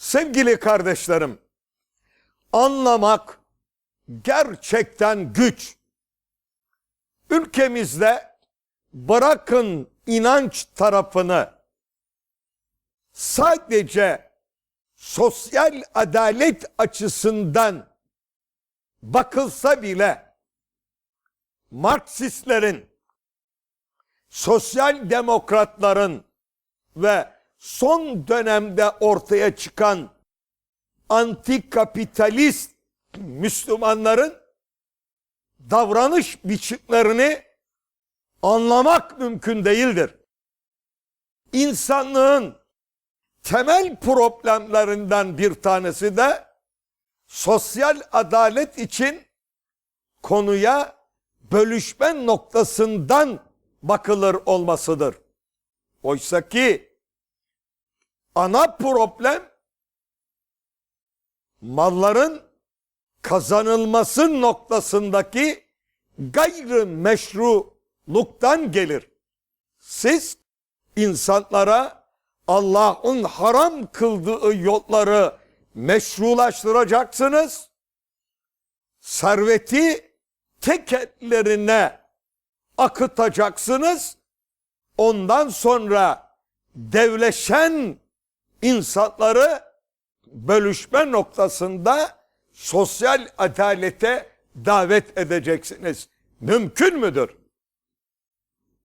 Sevgili kardeşlerim, anlamak gerçekten güç. Ülkemizde bırakın inanç tarafını sadece sosyal adalet açısından bakılsa bile Marksistlerin, sosyal demokratların ve son dönemde ortaya çıkan antikapitalist Müslümanların davranış biçimlerini anlamak mümkün değildir. İnsanlığın temel problemlerinden bir tanesi de sosyal adalet için konuya bölüşme noktasından bakılır olmasıdır. Oysa ki ana problem malların kazanılması noktasındaki gayrı meşruluktan gelir. Siz insanlara Allah'ın haram kıldığı yolları meşrulaştıracaksınız. Serveti tek ellerine akıtacaksınız. Ondan sonra devleşen insanları bölüşme noktasında sosyal adalete davet edeceksiniz. Mümkün müdür?